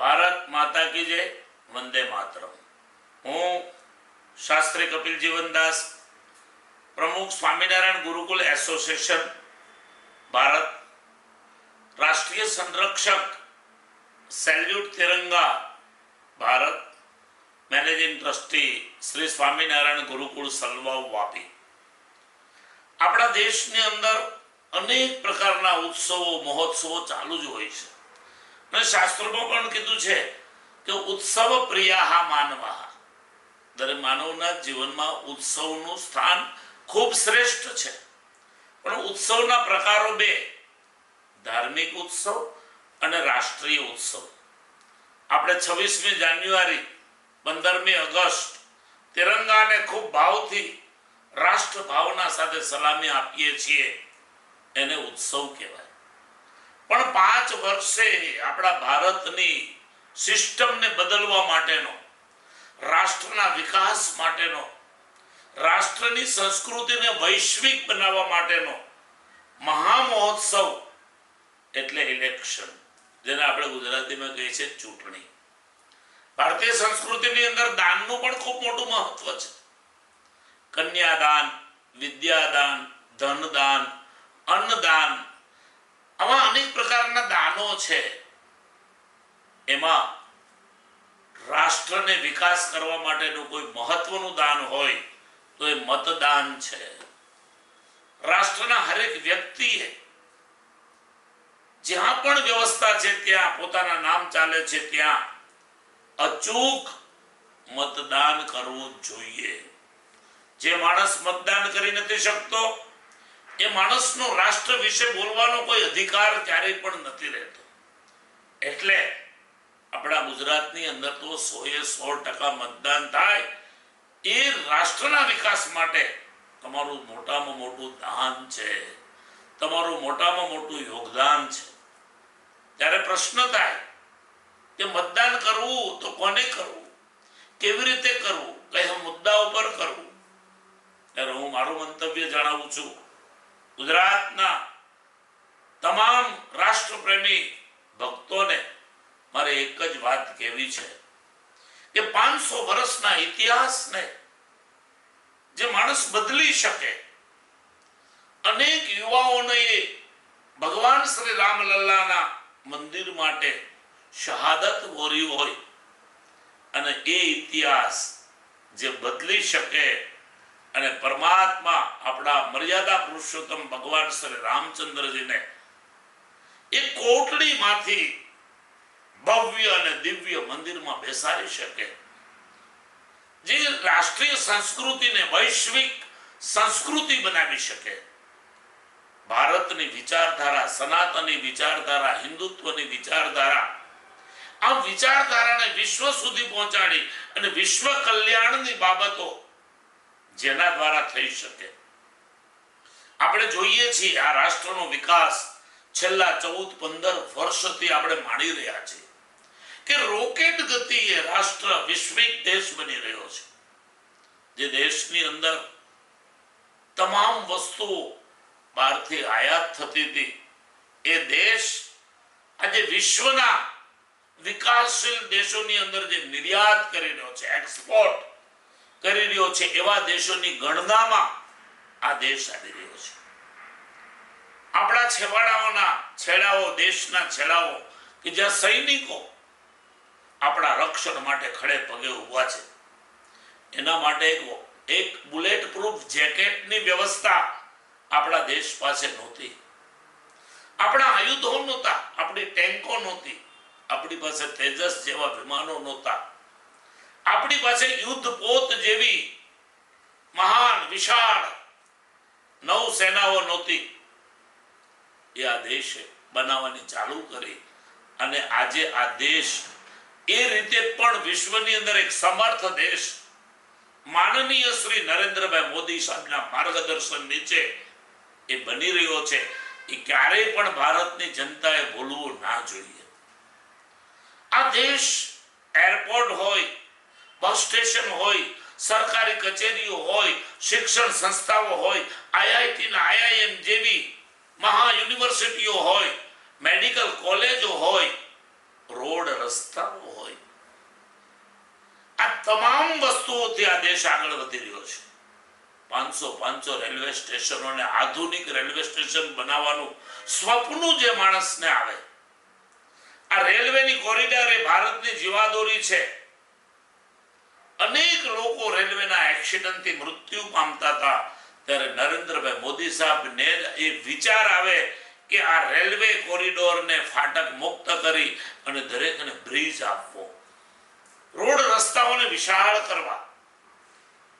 ભારત માતા કી જય, વંદે માતરમ. હું શાસ્ત્રી કપિલ જીવનદાસ પ્રમુખ સ્વામિનારાયણ ગુરુકુલ એસોસિએશન, ભારત, રાષ્ટ્રીય સંરક્ષક, salute Tiranga, Bharat, managing trustee Shri Swaminarayan Gurukul Salvav Vapi. આપણા દેશની અંદર અનેક પ્રકારના ઉત્સવો, મહોત્સવો ચાલુ જ હોય છે. અને શાસ્ત્રોમાં પણ કીધું છે કે ઉત્સવ પ્રિયા માનવા દરેક માનવના જીવનમાં ઉત્સવનું સ્થાન ખૂબ શ્રેષ્ઠ છે. પણ ઉત્સવના પ્રકારો બે, ધાર્મિક ઉત્સવ અને રાષ્ટ્રીય ઉત્સવ. આપણે છવ્વીસમી જાન્યુઆરી, પંદરમી ઓગસ્ટ, તિરંગાને ખૂબ ભાવથી રાષ્ટ્ર ભાવના સાથે સલામી આપીએ છીએ. એને ઉત્સવ કહેવાય. પણ પાંચ વર્ષે આપણા ભારતની સિસ્ટમને બદલવા માટેનો, રાષ્ટ્રના વિકાસ માટેનો, રાષ્ટ્રની સંસ્કૃતિને વૈશ્વિક બનાવવા માટેનો મહામહોત્સવ એટલે ઇલેક્શન જેને આપણે ગુજરાતીમાં કહીએ છીએ ચૂંટણી. ભારતીય સંસ્કૃતિની અંદર દાનનું પણ ખૂબ મોટું મહત્વ છે. કન્યાદાન, વિદ્યાદાન, ધનદાન, અન્નદાન આવા અનેક પ્રકારના દાનો છે. એમાં રાષ્ટ્રને વિકાસ કરવા માટેનું કોઈ મહત્વનું દાન હોય તો એ મતદાન છે. રાષ્ટ્રના હરેક વ્યક્તિએ જ્યાં પણ વ્યવસ્થા છે ત્યાં, પોતાના નામ ચાલે છે ત્યાં અચૂક મતદાન કરવું જોઈએ. જે માણસ મતદાન કરી નથી શકતો એ માણસનો રાષ્ટ્ર વિશે બોલવાનો કોઈ અધિકાર ક્યારેય પણ નથી રહેતો. એટલે આપણા ગુજરાતની અંદર તો સો એ સો ટકા મતદાન થાય, એ રાષ્ટ્રના વિકાસ માટે તમારું મોટામાં મોટું દાન છે. તમારું મોટામાં મોટું યોગદાન છે. ત્યારે પ્રશ્ન થાય કે મતદાન કરવું તો કોને કરવું? કેવી રીતે કરવું? કયા મુદ્દા ઉપર કરવું ત્યારે હું મારું મંતવ્ય જણાવું છું. ગુજરાતના તમામ રાષ્ટ્રપ્રેમી ભક્તોને મારે એક જ વાત કહેવી છે કે પાંચસો વર્ષના ઇતિહાસને જે માણસ બદલી શકે, અનેક યુવાઓને ભગવાન શ્રી રામલલ્લાના મંદિર માટે શહાદત વોરી હોય અને એ ઇતિહાસ જે બદલી શકે અને પરમાત્મા આપણા મર્યાદા પુરુષોત્તમ ભગવાન શ્રી રામચંદ્રજીને એ કોટડીમાંથી ભવ્ય અને દિવ્ય મંદિરમાં બેસાડી શકે. જે રાષ્ટ્રીય સંસ્કૃતિને વૈશ્વિક સંસ્કૃતિ બનાવી શકે. ભારતની વિચારધારા, સનાતની વિચારધારા, હિન્દુત્વની વિચારધારા, આ વિચારધારાને વિશ્વ સુધી પહોંચાડી અને વિશ્વ કલ્યાણની બાબતો જેના દ્વારા થઈ શકે. આપણે જોઈએ છીએ આ રાષ્ટ્રનો વિકાસ છેલ્લા ચૌદ પંદર વર્ષથી આપણે માણી રહ્યા છીએ કે રોકેટ ગતિએ રાષ્ટ્ર વિશ્વિક દેશ બની રહ્યો છે. જે દેશની અંદર તમામ વસ્તુઓ બહારથી આયાત થતી હતી. એ દેશ આજે વિશ્વના વિકાસશીલ દેશોની અંદર જે નિર્યાત કરી રહ્યો છે એક્સપોર્ટ કરી રહ્યો છે એવા દેશોની ગણનામાં આ દેશ આવી રહ્યો છે. આપણા છેવાડાઓના છેડાઓ, દેશના છેડાઓ કે જ્યાં સૈનિકો આપણા રક્ષણ માટે ખડે પગે ઊભા છે, એના માટે એક બુલેટ પ્રૂફ જેકેટની વ્યવસ્થા આપણા દેશ પાસે નહોતી. આપણા આયુધો નહોતા, આપણી ટેન્કો નહોતી, આપણી પાસે તેજસ જેવા વિમાનો નહોતા. આપણી પાસે યુદ્ધ પોત જેવી મહાન, વિશાળ નવ સેનાઓ નહોતી. એ આ દેશે બનાવવાની ચાલુ કરી અને આજે આ દેશ એ રીતે પણ વિશ્વની અંદર એક સમર્થ દેશ માનનીય શ્રી નરેન્દ્રભાઈ મોદી સાહેબના માર્ગદર્શન નીચે એ બની રહ્યો છે. એ ક્યારેય પણ ભારતની જનતાએ ભૂલવું ના જોઈએ. આ દેશ એરપોર્ટ હોય બસ સ્ટેશન હોય, સરકારી કચેરીઓ હોય, શિક્ષણ સંસ્થાઓ હોય આઈઆઈટી આઈઆઈએમ જેવી મહા યુનિવર્સિટીઓ હોય, મેડિકલ કોલેજો હોય, રોડ રસ્તાઓ હોય. આ તમામ વસ્તુઓથી આ દેશ આગળ વધી રહ્યો છે. પાંચસો પાંચસો રેલવે સ્ટેશનોને આધુનિક રેલવે સ્ટેશન બનાવવાનું સ્વપ્ન જે માણસને આવે. આ રેલવેની કોરિડોર એ ભારતની જીવાદોરી છે. અનેક લોકો રેલવેના એક્સિડન્ટથી મૃત્યુ પામતા હતા. ત્યારે નરેન્દ્રભાઈ મોદી સાહેબને એ વિચાર આવે કે આ રેલવે કોરિડોરને ફાટક મુક્ત કરી અને દરેકને બ્રિજ આપવો. રોડ રસ્તાઓને વિશાળ કરવા.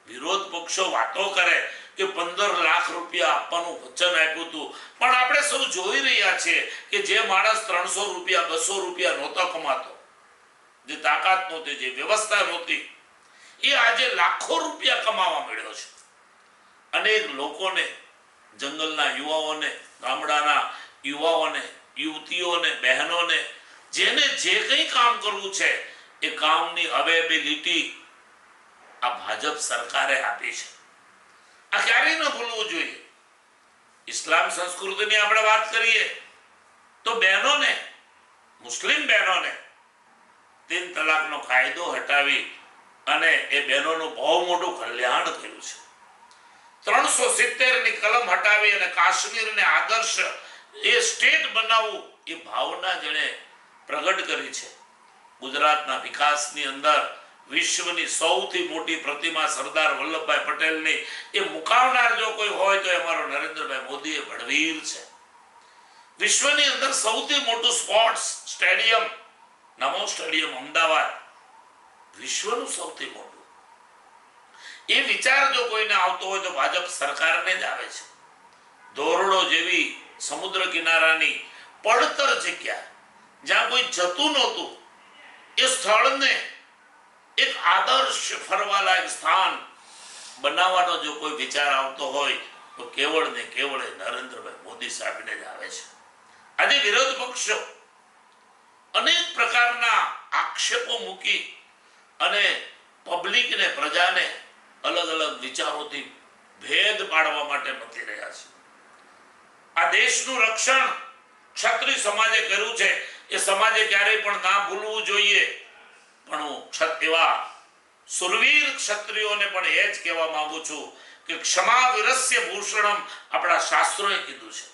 વિરોધ પક્ષો વાતો કરે કે પંદર લાખ રૂપિયા આપવાનું વચન આપ્યું હતું. પણ આપણે સૌ જોઈ રહ્યા છીએ કે જે માણસ ત્રણસો રૂપિયા, બસો રૂપિયા નહોતો કમાતો. જે તાકાત નહોતી, જે વ્યવસ્થા નહોતી એ આજે લાખો રૂપિયા કમાવા મળ્યો છે. અનેક લોકોને, જંગલના યુવાઓને, ગામડાના યુવાઓને, યુવતીઓને, બહેનોને, જેને જે કંઈ કામ કરવું છે, એ કામની અવેબિલિટી આ ભાજપ સરકારે આપી છે. આ ક્યારેય ન ભૂલવું જોઈએ. ઇસ્લામ સંસ્કૃતિની આપણે વાત કરીએ, તો બહેનોને, મુસ્લિમ બહેનોને, તીન તલાકનો કાયદો હટાવી અને એ બહેનોનું બહુ મોટું કલ્યાણ થયું છે. ત્રણસો સિત્તેરની કલમ હટાવી અને કાશ્મીરને આદર્શ એ સ્ટેટ બનાવવું એ ભાવના જેણે પ્રગટ કરી છે. ગુજરાતના વિકાસની અંદર વિશ્વની સૌથી મોટી પ્રતિમા સરદાર વલ્લભભાઈ પટેલની એ મુકાવનાર જો કોઈ હોય તો એ અમારો નરેન્દ્રભાઈ મોદી એ બળવીર છે. વિશ્વની અંદર સૌથી મોટું sports stadium Namo stadium Ahmedabad વિશ્વનું સૌથી મોટું. એ વિચાર જો કોઈને આવતો હોય તો ભાજપ સરકારને જ આવે છે. ધોરડો જેવી સમુદ્ર કિનારાની પડતર જગ્યા, જ્યાં કોઈ જતું નહોતું, એ સ્થળને એક આદર્શ ફરવાલાયક સ્થાન બનાવવાનો જો કોઈ વિચાર આવતો હોય, તો કેવળ ને કેવળ નરેન્દ્રભાઈ મોદી સાહેબને જ આવે છે. આજે વિરોધ પક્ષો અનેક પ્રકારના આક્ષેપો મૂકી અને પબ્લિકને પ્રજાને અલગ અલગ વિચારોથી ભેદ પાડવા માટે મથી રહ્યા છે. આ દેશનું રક્ષણ ક્ષત્રિય સમાજે કર્યું છે. એ સમાજે ક્યારેય પણ ના ભૂલવું જોઈએ. પણ હું એવા સુરવીર ક્ષત્રિયોને પણ એ જ કહેવા માંગુ છું કે ક્ષમા વિરસ્ય ભૂષણમ આપણા શાસ્ત્રોએ કીધું છે.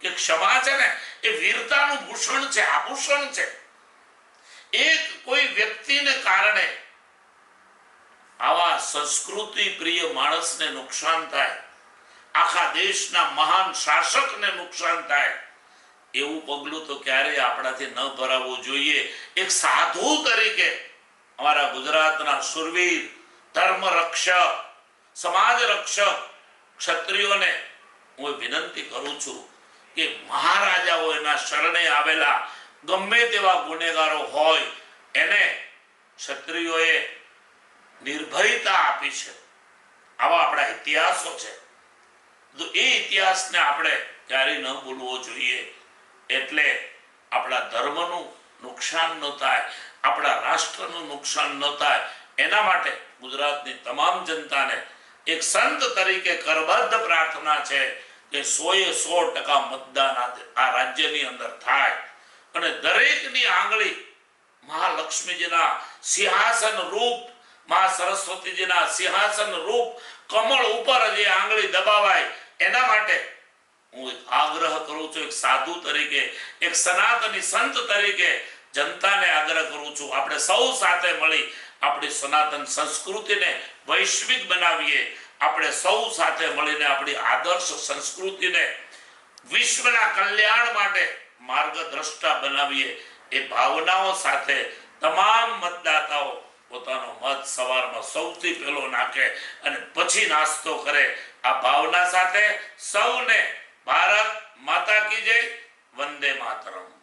કે ક્ષમા છે ને, એ વીરતાનું ભૂષણ છે, આભૂષણ છે. એક કોઈ વ્યક્તિને કારણે આવા સંસ્કૃતિ પ્રિય માણસને નુકસાન થાય, આખા દેશના મહાન શાસકને નુકસાન થાય, એવું પગલું તો ક્યારેય આપણાથી ન ભરાવવું જોઈએ. એક સાધુ તરીકે અમારા ગુજરાતના સુરવીર, ધર્મ રક્ષક, સમાજ રક્ષક ક્ષત્રિયોને હું વિનંતી કરું છું કે મહારાજાઓ એના શરણે આવેલા ગમે તેવા ગુનેગારો હોય, એને ક્ષત્રિયોએ નિર્ભયતા આપી છે. આવા આપણા ઇતિહાસો છે. તો એ ઇતિહાસને આપણે ક્યારેય ન ભૂલવો જોઈએ. એટલે આપણા ધર્મનું નુકસાન ન થાય, આપણા રાષ્ટ્રનું નુકસાન ન થાય. એના માટે ગુજરાતની તમામ જનતાને એક સંત તરીકે કરબદ્ધ પ્રાર્થના છે કે સોએ સો ટકા મતદાન આ રાજ્યની અંદર થાય. દરેકની આંગળી મહાલક્ષ્મીજીના સિંહાસન રૂપ, મા સરસ્વતીજીના સિંહાસન રૂપ કમળ ઉપર જે આંગળી દબાવાય, એના માટે હું એક આગ્રહ કરું છું, એક સાધુ તરીકે, એક સનાતની સંત તરીકે જનતાને આગ્રહ કરું છું. આપણે સૌ સાથે મળી આપણી સનાતન સંસ્કૃતિને વૈશ્વિક બનાવીએ. આપણે સૌ સાથે મળીને આપણી આદર્શ સંસ્કૃતિને વિશ્વના કલ્યાણ માટે માર્ગદ્રષ્ટા બનાવીએ. એ ભાવનાઓ સાથે તમામ મતદાતાઓ પોતાનો મત સવારમાં સૌથી પહેલો નાખે અને પછી નાસ્તો કરે. આ ભાવના સાથે સૌને ભારત માતા કી જય, વંદે માતરમ.